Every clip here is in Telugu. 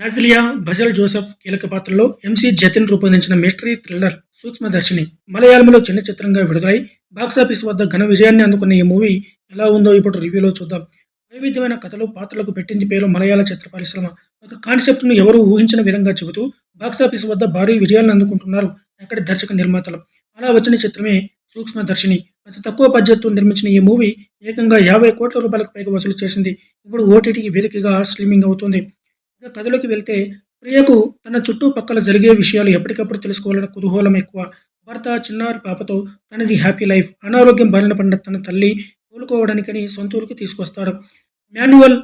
నాజిలియా భజల్ జోసెఫ్ కీలక పాత్రలో ఎంసీ జతిన్ రూపొందించిన మిస్టరీ థ్రిల్లర్ సూక్ష్మదర్శిని. మలయాళంలో చిన్న చిత్రంగా విడుదలై బాక్సాఫీస్ వద్ద ఘన విజయాన్ని అందుకున్న ఈ మూవీ ఎలా ఉందో ఇప్పుడు రివ్యూలో చూద్దాం. వైవిధ్యమైన కథలు పాత్రలకు పెట్టింది పేరు మలయాళ చిత్ర పరిశ్రమ. ఒక కాన్సెప్ట్ను ఎవరూ ఊహించిన విధంగా చెబుతూ బాక్సాఫీస్ వద్ద భారీ విజయాలను అందుకుంటున్నారు అక్కడి దర్శక నిర్మాతలు. అలా వచ్చిన చిత్రమే సూక్ష్మదర్శిని. అతి తక్కువ బడ్జెట్తో నిర్మించిన ఈ మూవీ ఏకంగా యాభై కోట్ల రూపాయలకు పైగా వసూలు చేసింది. ఇప్పుడు ఓటీటీకి వేదికగా స్ట్రీమింగ్ అవుతుంది. ఇక కథలోకి వెళ్తే ప్రియకు తన చుట్టుపక్కల జరిగే విషయాలు ఎప్పటికప్పుడు తెలుసుకోవాలన్న కుతూహలం ఎక్కువ. భర్త చిన్నారి పాపతో తనది హ్యాపీ లైఫ్ అనారోగ్యం బారిన పడిన తన తల్లి కోలుకోవడానికని సొంత ఊరికి తీసుకొస్తాడు. మాన్యువల్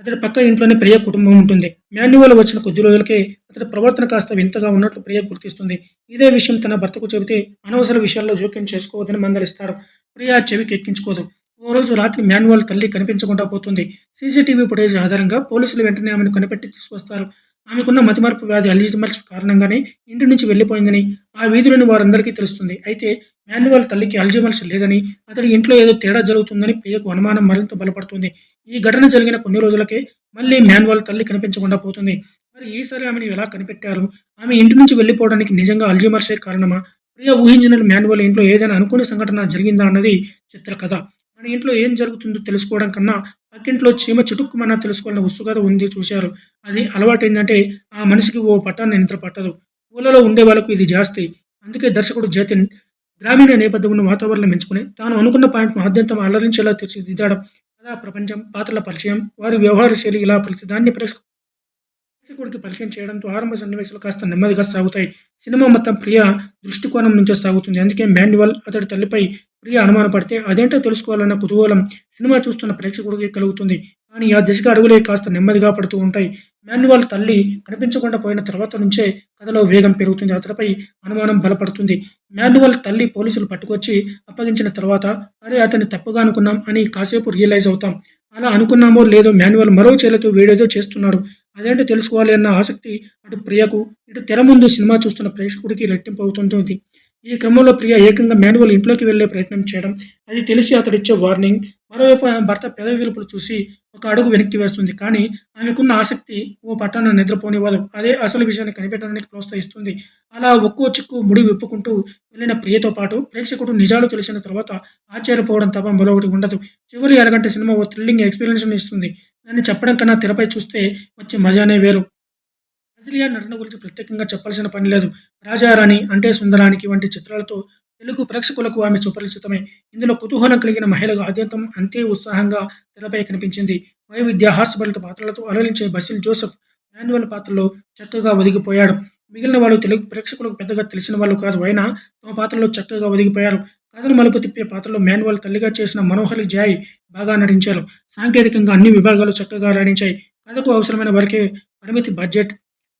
అతడి పక్క ఇంట్లోనే ప్రియ కుటుంబం ఉంటుంది. మాన్యువల్ వచ్చిన కొద్ది రోజులకే అతడి ప్రవర్తన కాస్త వింతగా ఉన్నట్లు ప్రియ గుర్తిస్తుంది. ఇదే విషయం తన భర్తకు చెబితే అనవసర విషయాల్లో జోక్యం చేసుకోవద్దని మందలిస్తాడు. ప్రియ చెవికి ఎక్కించుకోదు ఓ రోజు రాత్రి మాన్యువల్ తల్లి కనిపించకుండా పోతుంది. సీసీటీవీ ఫుటేజ్ ఆధారంగా పోలీసులు వెంటనే ఆమెను కనిపెట్టి తీసుకొస్తారు. ఆమెకున్న మతిమార్పు వ్యాధి అల్జీమర్స్ కారణంగానే ఇంటి నుంచి వెళ్ళిపోయిందని ఆ వీధిలోని వారందరికీ తెలుస్తుంది. అయితే మాన్యువల్ తల్లికి అల్జీమర్స్ లేదని అతడి ఇంట్లో ఏదో తేడా జరుగుతుందని ప్రియకు అనుమానం మరింత బలపడుతుంది. ఈ ఘటన జరిగిన కొన్ని రోజులకే మళ్ళీ మాన్యువల్ తల్లి కనిపించకుండా పోతుంది. మరి ఈసారి ఆమెను ఎలా కనిపెట్టారు? ఆమె ఇంటి నుంచి వెళ్ళిపోవడానికి నిజంగా అల్జీమర్సే కారణమా? ప్రియ ఊహించిన మాన్యువల్ ఇంట్లో ఏదైనా అనుకోని సంఘటన జరిగిందా అన్నది చిత్రకథ. మన ఇంట్లో ఏం జరుగుతుందో తెలుసుకోవడం కన్నా పక్కింట్లో చీమ చుటుక్కుమన్నా తెలుసుకోవాలన్న ఉత్సుకత ఉంది చూశారు. అది అలవాటైందంటే ఆ మనిషికి ఓ పట్టాన్ని నిద్ర పట్టదు. ఊళ్ళలో ఉండే వాళ్ళకు ఇది జాస్తి. అందుకే దర్శకుడు జతిన్ గ్రామీణ నేపథ్యం ఉన్న వాతావరణం ఎంచుకుని తాను అనుకున్న పాయింట్ను ఆద్యంతం అలరించేలా తీర్చిదిద్దడం. కథా ప్రపంచం పాత్రల పరిచయం వారి వ్యవహార శైలి ఇలా ప్రతిదాన్ని ప్రేక్షకు ప్రేక్షకుడికి పరిచయం చేయడంతో ఆరంభ సన్నివేశాలు కాస్త నెమ్మదిగా సాగుతాయి. సినిమా మొత్తం ప్రియ దృష్టికోణం నుంచే సాగుతుంది. అందుకే మాన్యువల్ అతడి తల్లిపై ప్రియ అనుమానపడితే అదేంటో తెలుసుకోవాలన్న కుతూహలం సినిమా చూస్తున్న ప్రేక్షకుడికి కలుగుతుంది. కానీ ఆ దిశగా అడుగులే కాస్త నెమ్మదిగా పడుతూ ఉంటాయి. మాన్యువల్ తల్లి కనిపించకుండా పోయిన తర్వాత నుంచే కథలో వేగం పెరుగుతుంది. అతడిపై అనుమానం బలపడుతుంది. మాన్యువల్ తల్లి పోలీసులు పట్టుకొచ్చి అప్పగించిన తర్వాత అరే అతన్ని తప్పుగా అనుకున్నాం అని కాసేపు రియలైజ్ అవుతాం. అలా అనుకున్నామో లేదో మాన్యువల్ మరో చేలతో వీడేదో చేస్తున్నాడు. అదేంటో తెలుసుకోవాలి అన్న ఆసక్తి అటు ప్రియకు ఇటు తెర ముందు సినిమా చూస్తున్న ప్రేక్షకుడికి రెట్టింపు అవుతుంటుంది. ఈ క్రమంలో ప్రియ ఏకంగా మాన్యువల్ ఇంట్లోకి వెళ్ళే ప్రయత్నం చేయడం అది తెలిసి అతడిచ్చే వార్నింగ్. మరోవైపు ఆమె భర్త పెదవి విలుపులు చూసి ఒక అడుగు వెనక్కి వేస్తుంది. కానీ ఆమెకున్న ఆసక్తి ఓ పట్టాన నిద్రపోనివ్వదు అదే అసలు విషయాన్ని కనిపెట్టడానికి ప్రోత్సహిస్తుంది. అలా ఒక్కో చిక్కు ముడి విప్పుకుంటూ వెళ్ళిన ప్రియతో పాటు ప్రేక్షకుడు నిజాలు తెలిసిన తర్వాత ఆశ్చర్యపోవడం తప్ప మరొకటి ఉండదు. చివరి అరగంట సినిమా ఓ థ్రిల్లింగ్ ఎక్స్పీరియన్స్ ఇస్తుంది. దాన్ని చెప్పడం కన్నా తెరపై చూస్తే వచ్చే మజానే వేరు. నజలియా నటన గురించి ప్రత్యేకంగా చెప్పాల్సిన పని లేదు. రాజారాణి అంటే సుందరానికి వంటి చిత్రాలతో తెలుగు ప్రేక్షకులకు ఆమె సుపరిచితమే. ఇందులో కుతూహలం కలిగిన మహిళగా ఆద్యంతం అంతే ఉత్సాహంగా తెరపై కనిపించింది. వైవిధ్య హాస్యభరిత పాత్రలతో అలరించే బసిల్ జోసెఫ్ మాన్యువల్ పాత్రలో చక్కగా ఒదిగిపోయాడు. మిగిలిన వాళ్ళు తెలుగు ప్రేక్షకులకు పెద్దగా తెలిసిన వాళ్ళు కాదు. అయినా తమ పాత్రలో చక్కగా ఒదిగిపోయారు. కథను మలుపు తిప్పే పాత్రలో మాన్యువల్ తల్లిగా చేసిన మనోహరి జాయ్ బాగా నటించారు. సాంకేతికంగా అన్ని విభాగాలు చక్కగా రాణించాయి. కథకు అవసరమైన వరకే పరిమితి బడ్జెట్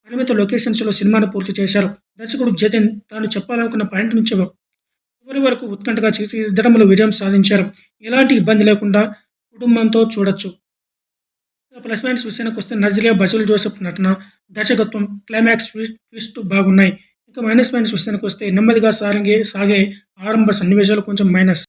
పరిమిత లొకేషన్స్లో సినిమాను పూర్తి చేశారు. దర్శకుడు జతిన్ తాను చెప్పాలనుకున్న పాయింట్ నుంచి చివరి వరకు ఉత్కంఠగా తీర్చిదిద్దడంలో విజయం సాధించారు. ఎలాంటి ఇబ్బంది లేకుండా కుటుంబంతో చూడొచ్చు. ప్లస్ మైనస్ విషయానికి వస్తే నజరియా బసుల్ జోసెఫ్ నటన దర్శకత్వం క్లైమాక్స్ ట్విస్ట్ బాగున్నాయి. ఇంకా మైనస్ మైనస్ విషయానికి వస్తే నెమ్మదిగా సాగే సాగే ఆరంభ సన్నివేశాలు కొంచెం మైనస్